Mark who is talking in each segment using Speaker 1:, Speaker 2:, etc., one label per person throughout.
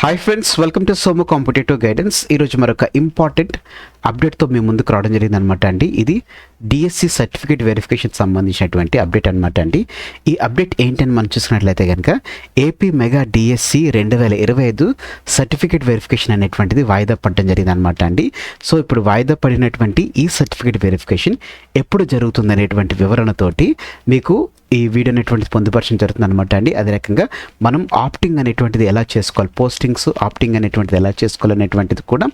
Speaker 1: Hi friends welcome to Somu competitive guidance ఈరోజు మరొక important అప్డేట్తో మేము ముందుకు రావడం జరిగింది అనమాట అండి. ఇది డిఎస్సి సర్టిఫికేట్ వెరిఫికేషన్ సంబంధించినటువంటి అప్డేట్ అనమాట అండి. ఈ అప్డేట్ ఏంటని మనం చూసినట్లయితే కనుక ఏపీ మెగా డిఎస్సి రెండు వేల ఇరవై ఐదు సర్టిఫికేట్ వెరిఫికేషన్ అనేటువంటిది వాయిదా పడడం జరిగింది అనమాట అండి. సో ఇప్పుడు వాయిదా పడినటువంటి ఈ సర్టిఫికేట్ వెరిఫికేషన్ ఎప్పుడు జరుగుతుంది అనేటువంటి వివరణతోటి మీకు ఈ వీడియో అనేటువంటిది పొందుపరచడం జరుగుతుంది అనమాట అండి. అదే రకంగా మనం ఆప్టింగ్ అనేటువంటిది ఎలా చేసుకోవాలి? పోస్టింగ్స్ ఆప్టింగ్ అనేటువంటిది ఎలా చేసుకోవాలి అనేటువంటిది కూడా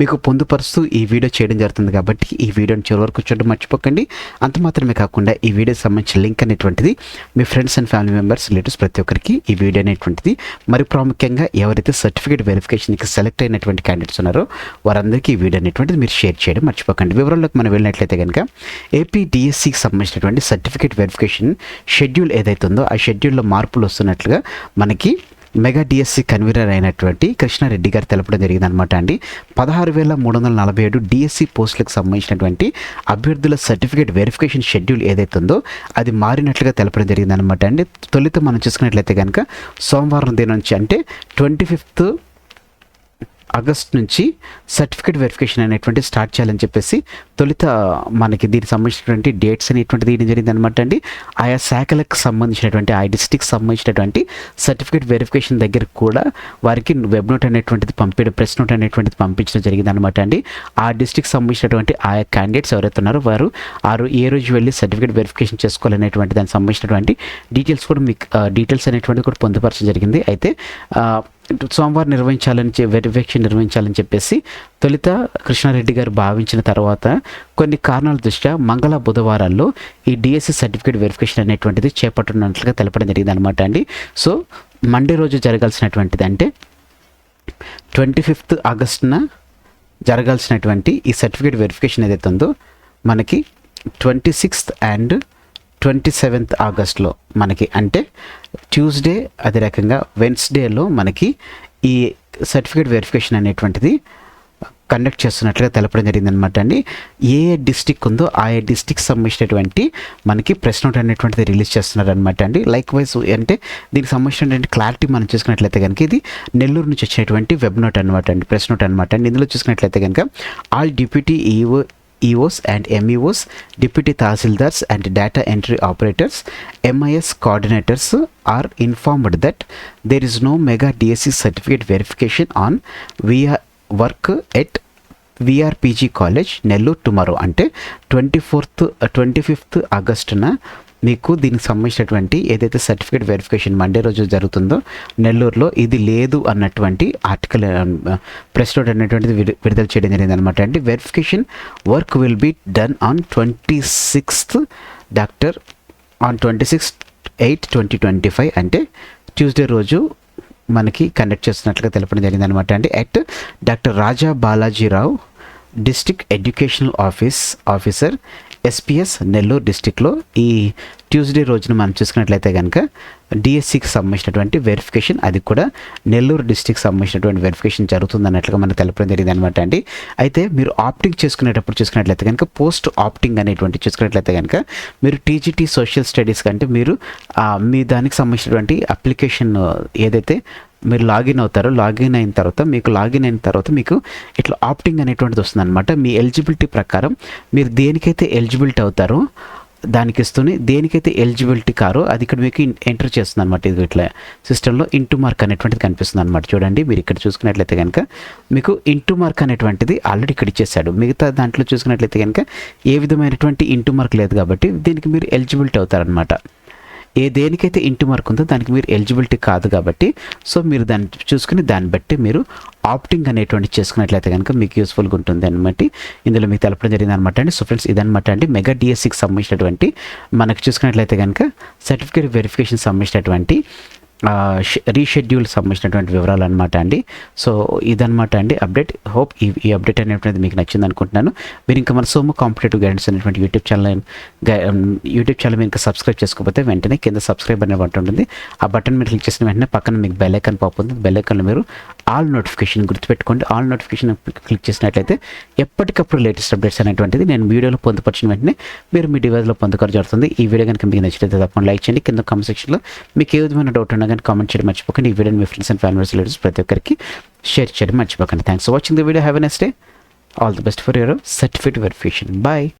Speaker 1: మీకు పొందుపరుస్తూ ఈ వీడియో చేయడం జరుగుతుంది కాబట్టి ఈ వీడియోని చివరి వరకు చూడడం మర్చిపోకండి. అంత మాత్రమే కాకుండా ఈ వీడియోకి సంబంధించిన లింక్ అనేటువంటిది మీ friends and family members relatives ప్రతి ఒక్కరికి ఈ వీడియో అనేటువంటిది మరి ప్రాముఖ్యంగా ఎవరైతే సర్టిఫికేట్ వెరిఫికేషన్కి సెలెక్ట్ అయినటువంటి క్యాండిడేట్స్ ఉన్నారో వారందరికీ ఈ వీడియో అనేటువంటిది మీరు షేర్ చేయడం మర్చిపోకండి. వివరాల్లోకి మనం వెళ్ళినట్లయితే కనుక ఏపీ డిఎస్సికి సంబంధించినటువంటి సర్టిఫికేట్ వెరిఫికేషన్ షెడ్యూల్ ఏదైతే ఉందో ఆ షెడ్యూల్లో మార్పులు వస్తున్నట్లుగా మనకి మెగా డిఎస్సి కన్వీనర్ అయినటువంటి కృష్ణారెడ్డి గారు తెలపడం జరిగింది అనమాట అండి. పదహారు వేల మూడు వందల నలభై ఏడు డిఎస్సి పోస్టులకు సంబంధించినటువంటి అభ్యర్థుల సర్టిఫికేట్ వెరిఫికేషన్ షెడ్యూల్ ఏదైతే ఉందో అది మారినట్లుగా తెలపడం జరిగింది అనమాట అండి. తొలితో మనం చూసుకున్నట్లయితే కనుక సోమవారం దినం నుంచి అంటే ట్వంటీ ఫిఫ్త్ ఆగస్ట్ నుంచి సర్టిఫికేట్ వెరిఫికేషన్ అనేటువంటి స్టార్ట్ చేయాలని చెప్పేసి తొలుత మనకి దీనికి సంబంధించినటువంటి డేట్స్ అనేటువంటి తీయడం జరిగింది అనమాట అండి. ఆయా శాఖలకు సంబంధించినటువంటి ఆ డిస్టిక్ సంబంధించినటువంటి సర్టిఫికేట్ వెరిఫికేషన్ దగ్గర కూడా వారికి వెబ్ నోట్ అనేటువంటిది పంపించడం ప్రెస్ నోట్ అనేటువంటిది పంపించడం జరిగింది అనమాట అండి. ఆ డిస్టిక్ సంబంధించినటువంటి ఆయా క్యాండిడేట్స్ ఎవరైతే ఉన్నారో వారు ఆ ఏ రోజు వెళ్ళి సర్టిఫికేట్ వెరిఫికేషన్ చేసుకోవాలనేటువంటి దానికి సంబంధించినటువంటి డీటెయిల్స్ కూడా మీకు డీటెయిల్స్ అనేటువంటిది కూడా పొందుపరచడం జరిగింది. అయితే సోమవారం నిర్వహించాలని వెరిఫికేషన్ నిర్వహించాలని చెప్పేసి తొలిత కృష్ణారెడ్డి గారు భావించిన తర్వాత కొన్ని కారణాల దృష్ట్యా మంగళ బుధవారాల్లో ఈ డిఎస్సి సర్టిఫికేట్ వెరిఫికేషన్ అనేటువంటిది చేపట్టనున్నట్లుగా తెలపడం జరిగింది అనమాట అండి. సో మండే రోజు జరగాల్సినటువంటిది అంటే ట్వంటీ ఫిఫ్త్ ఆగస్టున జరగాల్సినటువంటి ఈ సర్టిఫికేట్ వెరిఫికేషన్ ఏదైతే ఉందో మనకి twenty sixth and twenty seventh ఆగస్ట్లో మనకి అంటే ట్యూస్డే అదే రకంగా వెన్స్డేలో మనకి ఈ సర్టిఫికేట్ వెరిఫికేషన్ అనేటువంటిది కండక్ట్ చేస్తున్నట్లుగా తెలపడం జరిగింది అనమాట అండి. ఏ ఏ డిస్టిక్ ఉందో ఆ ఏ డిస్టిక్ సంబంధించినటువంటి మనకి ప్రెస్ నోట్ అనేటువంటిది రిలీజ్ చేస్తున్నారు అనమాట అండి. లైక్ వైజ్ అంటే దీనికి సంబంధించినటువంటి క్లారిటీ మనం చూసుకున్నట్లయితే కనుక ఇది నెల్లూరు నుంచి వచ్చినటువంటి వెబ్ నోట్ అనమాట అండి ప్రెస్ నోట్ అనమాట అండి. ఇందులో చూసుకున్నట్లయితే కనుక all deputy EO EOs and MEOs deputy tahsildars and data entry operators MIS coordinators are informed that there is no mega DSC certificate verification on VR work at VRPG college Nellore tomorrow అంటే twenty fourth twenty fifth ఆగస్టున మీకు దీనికి సంబంధించినటువంటి ఏదైతే certificate verification Monday రోజు జరుగుతుందో నెల్లూరులో ఇది లేదు అన్నటువంటి ఆర్టికల్ ప్రెస్ నోట్ అనేటువంటిది విడు- విడుదల చేయడం జరిగింది అనమాట అంటే verification work will be done on twenty sixth doctor on twenty six eight twenty twenty five అంటే ట్యూస్డే రోజు మనకి కండక్ట్ చేస్తున్నట్లుగా తెలపడం జరిగింది అనమాట అండి at doctor Raja Balajirao district educational office officer SPS Nellore డిస్టిక్లో ఈ ట్యూస్డే రోజున మనం చూసుకున్నట్లయితే కనుక డిఎస్సికి సంబంధించినటువంటి వెరిఫికేషన్ అది కూడా నెల్లూరు డిస్టిక్కి సంబంధించినటువంటి వెరిఫికేషన్ జరుగుతుంది అన్నట్లుగా మనం తెలపడం జరిగింది అనమాట అండి. అయితే మీరు ఆప్టింగ్ చేసుకునేటప్పుడు చూసుకున్నట్లయితే కనుక పోస్ట్ ఆప్టింగ్ అనేటువంటి చూసుకున్నట్లయితే కనుక మీరు టీజీటీ సోషల్ స్టడీస్ కంటే మీరు మీ దానికి సంబంధించినటువంటి అప్లికేషన్ ఏదైతే మీరు లాగిన్ అవుతారు లాగిన్ అయిన తర్వాత మీకు లాగిన్ అయిన తర్వాత మీకు ఇట్లా ఆప్టింగ్ అనేటువంటిది వస్తుంది అనమాట మీ ఎలిజిబిలిటీ ప్రకారం మీరు దేనికైతే ఎలిజిబిలిటీ అవుతారో దానికి ఇస్తూనే దేనికైతే ఎలిజిబిలిటీ కారో అది ఇక్కడ మీకు ఎంటర్ చేస్తుంది అనమాట ఇది ఇట్లా సిస్టంలో ఇంటూ మార్క్ అనేటువంటిది కనిపిస్తుంది అనమాట చూడండి మీరు ఇక్కడ చూసుకున్నట్లయితే కనుక మీకు ఇంటూ మార్క్ అనేటువంటిది ఆల్రెడీ ఇక్కడ ఇచ్చేసాడు మిగతా దాంట్లో చూసుకున్నట్లయితే కనుక ఏ విధమైనటువంటి ఇంటూ మార్క్ లేదు కాబట్టి దీనికి మీరు ఎలిజిబిలిటీ అవుతారనమాట ఏ దేనికైతే ఇంటి మార్క్ ఉందో దానికి మీరు ఎలిజిబిలిటీ కాదు కాబట్టి సో మీరు దాన్ని చూసుకుని దాన్ని బట్టి మీరు ఆప్టింగ్ అనేటువంటి చేసుకున్నట్లయితే కనుక మీకు యూస్ఫుల్గా ఉంటుంది అనమాట ఇందులో మీకు తెలపడం జరిగింది అనమాట అండి. సో ఫ్రెండ్స్ ఇదనమాట అండి. మెగా డిఎస్సికి సంబంధించినటువంటి మనకు చూసుకున్నట్లయితే కనుక సర్టిఫికేట్ వెరిఫికేషన్ సంబంధించినటువంటి రీషెడ్యూల్ సంబంధించినటువంటి వివరాలు అనమాట అండి. సో ఇదనమాట అండి అప్డేట్. హోప్ ఈ ఈ అప్డేట్ అనేటువంటిది మీకు నచ్చింది అనుకుంటున్నాను. మీరు ఇంకా మన సోము కాంపిటేటివ్ గైడెన్స్ అనేటువంటి యూట్యూబ్ ఛానల్ యూట్యూబ్ ఛానల్ మీరు ఇంకా సబ్స్క్రైబ్ చేసుకోకపోతే వెంటనే కింద సబ్స్క్రైబ్ అనే బటన్ ఉంటుంది ఆ బటన్ మీరు క్లిక్ చేసిన వెంటనే పక్కన మీకు బెల్ ఐకాన్ పాప్ ఉంది. బెల్ ఐకాన్లో మీరు ఆల్ నోటిఫికేషన్ గుర్తుపెట్టుకోండి. ఆల్ నోటిఫికేషన్ క్లిక్ చేసినట్లయితే ఎప్పటికప్పుడు లేటెస్ట్ అప్డేట్స్ అనేటువంటిది నేను వీడియోలో పొందుపరిచిన వెంటనే మీరు మీ డివైస్లో పొందుకోవడం జరుగుతుంది. ఈ వీడియో కనుక మీకు నచ్చితే తప్పకుండా లైక్ చేయండి. కింద కామెంట్ సెక్షన్లో మీకు ఏ విధమైన డౌట్ ఉన్నా కానీ కామెంట్ చేయడం మర్చిపోకండి. ఈ వీడియోని మీ ఫ్రెండ్స్ అండ్ ఫ్యామిలీస్ రిలేటివ్స్ ప్రతి ఒక్కరికి షేర్ చేయడం మర్చిపోకండి. Thanks for watching the video have a next day all the best for your certificate verification bye